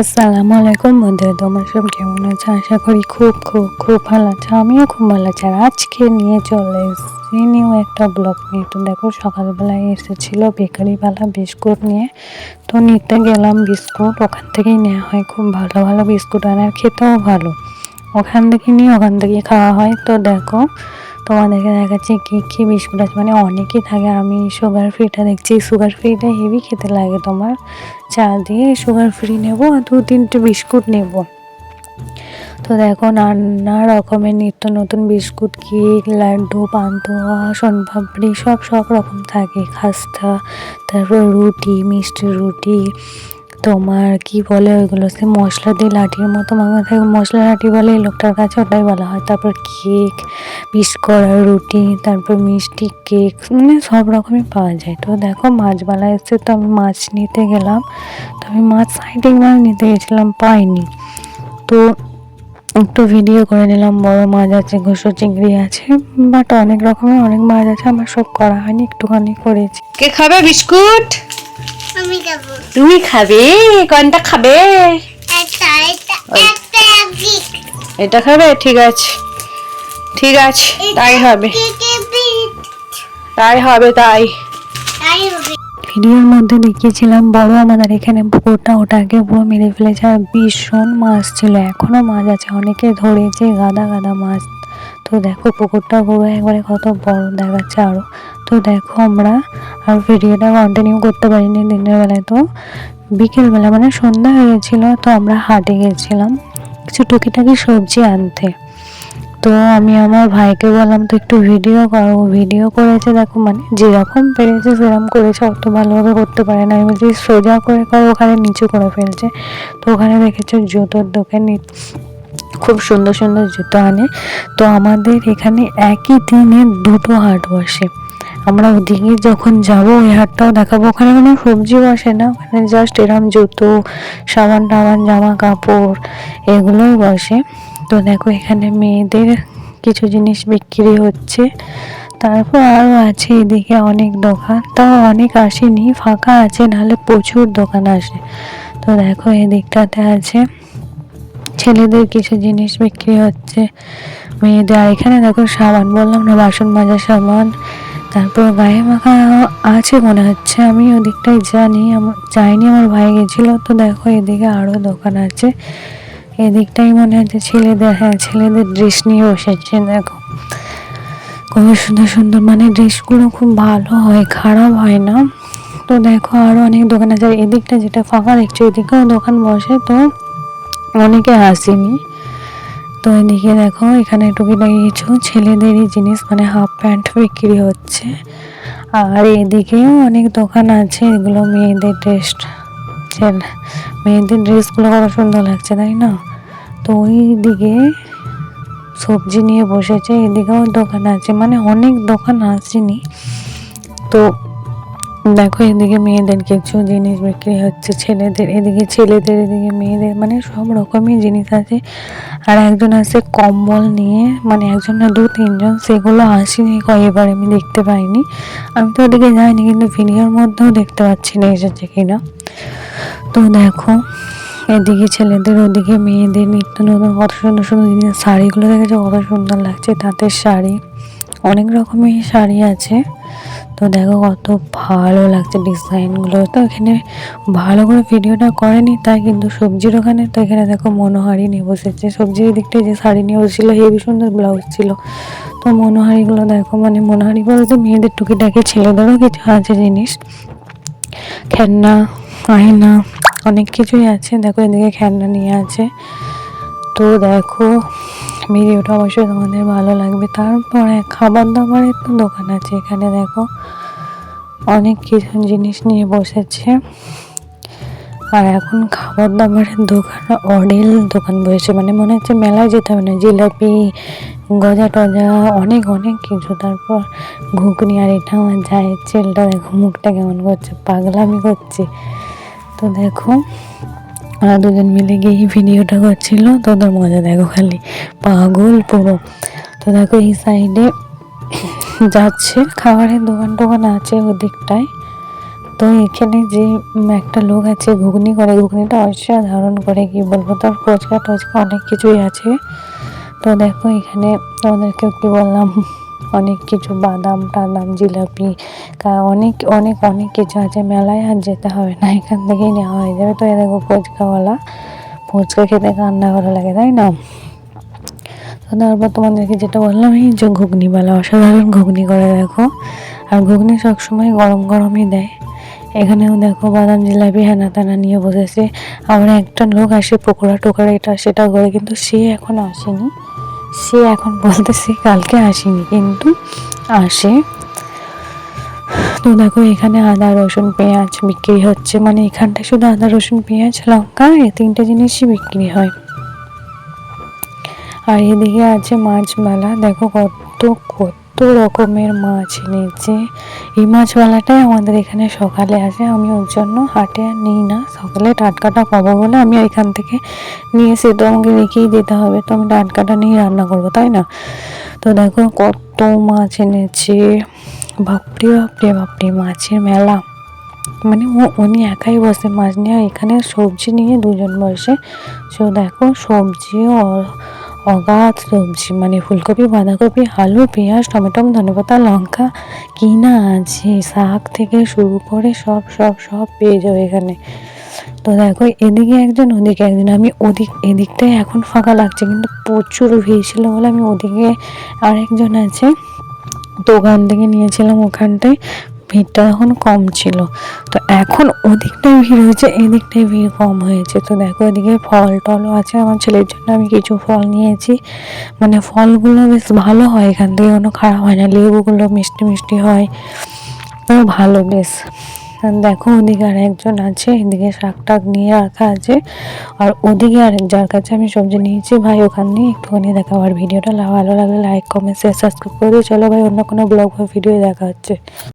আসসালামু আলাইকুম বন্ধুরা, তোমরা সব কেমন আছো? আশা করি খুব খুব খুব ভালো আছো। আমিও খুব ভালো আছি। আর আজকে নিয়ে চলে এসেছি নিউ একটা ব্লগ নিয়ে। তো দেখো, সকালবেলায় এসেছিল বেকারিওয়ালা বিস্কুট নিয়ে। তো নিতে গেলাম বিস্কুট। ওখান থেকেই নেওয়া হয়। খুব ভালো ভালো বিস্কুট। আনার খেতেও ভালো। ওখান থেকে নিয়ে ওখান থেকে খাওয়া হয়। তো দেখো তোমাদেরকে দেখাচ্ছি কী কী বিস্কুট আছে? মানে অনেকই থাকে, আমি সুগার ফ্রিটা দেখছি। সুগার ফ্রিটা হেভি খেতে লাগে তোমার। চা দিয়ে সুগার ফ্রি নেব আর দু তিনটে বিস্কুট নেব। তো দেখো নানা রকমের নিত্য নতুন বিস্কুট, কেক, লাড্ডু, পান্তুয়া, সোনপাপড়ি, সব সব রকম থাকে। খাস্তা, তারপর রুটি, মিষ্টি রুটি তোমার কি বলে ওইগুলো? সে মশলা দিয়ে লাঠির মতো মাখা থাকে। মশলা লাঠি বলে এই লোকটার কাছে ওটাই বলা হয়। তারপর কেক বিস্করা রুটি, তারপর মিষ্টি, কেক মানে সব রকমই পাওয়া যায়। তো দেখো মাছবালা এসছে তো আমি মাছ নিতে গেলাম। তো আমি মাছ সাইডিং মাছ নিতে গেছিলাম, পাইনি। তো একটু ভিডিও করে নিলাম, বড় মাছ আছে, ঘুষো চিংড়ি আছে বাট অনেক রকমের অনেক মাছ আছে, আমার সব করা হয়নি, একটুখানি করেছি। কে খাবে? বিস্কুট? আমি যাব তুমি খাবে কোনটা খাবে? একটা একটা একটা এটা খাবে? ঠিক আছে। ঠিক আছে তাই হবে। তাই হবে তাই। তাই ভিডিওর মধ্যে দেখিয়েছিলাম বড় আমাদের এখানে পুকুরটা ওটাকে পুরো মেরে ফেলেছে আর ভীষণ মাছ ছিল। এখনও মাছ আছে অনেকে ধরেছে গাদা গাদা মাছ। তো দেখো পুকুরটা পুরো একবারে কত বড় দেখাচ্ছে আরও। তো দেখো আমরা আর ভিডিওটা কন্টিনিউ করতে পারিনি দিনের বেলায় তো। বিকেলবেলা মানে সন্ধ্যা হয়ে গেছিল, তো আমরা হাটে গেছিলাম কিছু টুকিটাকি সবজি আনতে। তো আমি আমার ভাইকে বললাম তো একটু ভিডিও করো। ভিডিও করেছে, দেখো মানে যেরকম পেরেছে সেরকম করেছে, অত ভালোভাবে করতে পারে না। আমি বলছি, সোজা করে করো, ওখানে নিচু করে ফেলছে। তো ওখানে দেখেছ জুতোর দোকানে খুব সুন্দর সুন্দর জুতো আনে। তো আমাদের এখানে একই দিনে দুটো হাট বসে। আমরা ওদিকে যখন যাব, ওই হাটটাও দেখাবো। ওখানে কোনো সবজি বসে না। ওখানে জাস্ট এরম জুতো, সাবান টাবান, জামা কাপড়, এগুলোই বসে। তো দেখো এখানে মেয়েদের কিছু জিনিস বিক্রি হচ্ছে। তারপর আরও আছে এদিকে অনেক দোকান। তাও অনেক আসেনি, ফাঁকা আছে, নাহলে প্রচুর দোকান আসে। তো দেখো এদিকটাতে আছে। ছেলেদের কিছু জিনিস বিক্রি হচ্ছে, মেয়েদের। এখানে দেখো সাবান, বললাম না, বাসন মাজার সাবান। তারপর গায়ে মাখা আছে মনে হচ্ছে। আমি ওদিকটাই জানি আমার যাইনি, আমার ভাই গেছিল। তো দেখো, এদিকে আরও দোকান আছে। এদিকটাই মনে হচ্ছে ছেলেদের হ্যাঁ ছেলেদের ড্রেস নিয়ে বসেছে, দেখো। খুবই সুন্দর সুন্দর। মানে ড্রেসগুলো খুব ভালো হয়, খারাপ হয় না। তো দেখো আরও অনেক দোকান আছে। এদিকটা যেটা ফাঁকা দেখছ, এদিকেও দোকান বসে, তো অনেকে আসেনি। তো এদিকে দেখো, এখানে টুকিটাকি কিছু ছেলেদেরই জিনিস মানে হাফ প্যান্ট বিক্রি হচ্ছে। আর এদিকেও অনেক দোকান আছে, এগুলো মেয়েদের ড্রেস মেয়েদের ড্রেসগুলো কত সুন্দর লাগছে, তাই না? তো ওই দিকে সবজি নিয়ে বসেছে, এদিকেও দোকান আছে মানে অনেক দোকান আসেনি। তো দেখো, এদিকে মেয়েদের কিছু জিনিস বিক্রি হচ্ছে, ছেলেদের, এদিকে ছেলেদের, এদিকে মেয়েদের মানে সব রকমই জিনিস আছে। আর একজন আছে কম্বল নিয়ে মানে একজন না দু, তিনজন, সেগুলো আসেনি কয়েকবার আমি দেখতে পাইনি। আমি তো ওদিকে যাইনি, কিন্তু ভিডিওর মধ্যেও দেখতে পাচ্ছি না এসেছে কিনা। তো দেখো, এদিকে ছেলেদের, ওদিকে মেয়েদের নিত্য নতুন কত সুন্দর সুন্দর জিনিস, শাড়িগুলো দেখেছ? কত সুন্দর লাগছে তাঁতের শাড়ি। অনেক রকমের শাড়ি আছে। তো দেখো কত ভালো লাগছে ডিজাইনগুলো। তো এখানে ভালো করে ভিডিওটা করেনি, তাই কিন্তু সবজির ওখানে তো এখানে দেখো মনোহারি নিয়ে বসেছে। সবজির দিকটায় যে শাড়ি নিয়ে বসেছিলো, হেভি সুন্দর ব্লাউজ ছিল। তো মনোহারিগুলো দেখো মানে মনোহারি বলতে মেয়েদের টুকিটাকি ছেলেদেরও কিছু আছে জিনিস। খেলনা, আয়না, অনেক কিছুই আছে। দেখো এদিকে খেলনা নিয়ে আছে। তো দেখো ভিডিওটা অবশ্যই তোমাদের ভালো লাগবে। তারপরে খাবার দাবারের তো দোকান আছে এখানে দেখো। অনেক কিছু জিনিস নিয়ে বসেছে। আর এখন খাবার দাবারের দোকান, অডেল দোকান বসেছে। মানে মনে হচ্ছে মেলায় যেতে হবে না। জিলাপি, গজা টজা, অনেক অনেক কিছু। তারপর ঘুগনি আর এটা আমার যায় ছেলেটা দেখো মুখটা কেমন করছে। পাগলামি করছে। তো দেখো ওরা দুজন মিলে গিয়ে এই ভিডিওটা করছিল। তো ওদের মজা দেখো খালি। পাগল পুরো। তো দেখো এই সাইডে যাচ্ছে। খাবারের দোকান টোকান আছে ওদিকটায়। তো এখানে যে একটা লোক আছে, ঘুগনি করে। ঘুগনিটা অসাধারণ করে, কি বলব? তার ফুচকা টচকা অনেক কিছুই আছে। তো দেখো এখানে তোমাদেরকে কি বললাম? অনেক কিছু বাদাম টাদাম, জিলাপি অনেক অনেক অনেক কিছু আছে। মেলায় আর যেতে হবে না, এখান থেকেই নেওয়া হয়ে যাবে। তো এ দেখো ফুচকাওয়ালা, ফুচকা খেতে কান্না করা লাগে, তাই না? তো তারপর তোমাদেরকে যেটা বললাম, এই যে ঘুগনিওয়ালা, অসাধারণ ঘুগনি করে দেখো। আর ঘুগনি সবসময় গরম গরমই দেয়। এখানেও দেখো বাদাম, জিলাপি, হেনা তেনা নিয়ে বসেছে। আবার একটা লোক আসে, পকোড়া টোকরা এটা সেটা করে, কিন্তু সে এখন আসেনি। সে এখন বলতেছে, কালকে আসেনি, কিন্তু আসে। তো দেখো, এখানে আদা, রসুন, পেঁয়াজ বিক্রি হচ্ছে। মানে এখানটা শুধু আদা, রসুন, পেঁয়াজ, লঙ্কা, এই তিনটে জিনিসই বিক্রি হয়। আর এদিকে আছে মাছ মেলা দেখো কত কত রকমের মাছ এনেছে। এই মাছওয়ালাটাই আমাদের এখানে সকালে আসে। আমি ওর জন্য হাটে আর নিই না। সকালে টাটকাটা পাবো বলে আমি এখান থেকে নিয়ে এসে তো আমাকে রেখেই দিতে হবে। তো আমি টাটকাটা নিয়ে রান্না করব, তাই না? তো দেখো কত মাছ এনেছে। বাপরে বাপরে বাপরে, মাছের মেলা। মানে উনি একাই বসে মাছ নিয়ে এখানে সবজি নিয়ে দুজন বসে। সো দেখো সবজি অ- অগাধ সবজি মানে ফুলকপি, বাঁধাকপি, আলু, পেঁয়াজ টমেটো ধনেপাতা, লঙ্কা, কিনা আছে। শাক থেকে শুরু করে সব সব সব পেয়ে যাবে এখানে। তো দেখো, এদিকে একজন, ওদিকে একজন। আমি ওদিক, এদিকটাই এখন ফাঁকা লাগছে, কিন্তু প্রচুর ভিড় ছিল বলে আমি ওদিকে আরেকজন আছে। তো ওখান থেকে নিয়েছিলাম ওখানটায়। ভিড়টা এখন কম ছিল। তো এখন ওদিকটায় ভিড় হয়েছে, এদিকটায় ভিড় কম হয়েছে। তো দেখো এদিকে ফল টলও আছে। আমার ছেলের জন্য আমি কিছু ফল নিয়েছি। মানে ফলগুলো বেশ ভালো হয় এখান থেকে, কোনো খারাপ হয় না। লেবুগুলো মিষ্টি মিষ্টি হয়। তো ভালো বেশ। দেখো ওদিকে আর একজন আছে, এদিকে শাক টাক নিয়ে রাখা আছে। আর ওদিকে আরেক যার কাছে আমি সবজি নিয়েছি, ভাই ওখান দিয়ে একটুখানি দেখা আর ভিডিওটা। ভালো লাগলে লাইক কমেন্ট শেয়ার সাবস্ক্রাইব করে চলো ভাই, অন্য কোনো ব্লগ বা ভিডিও দেখা হচ্ছে।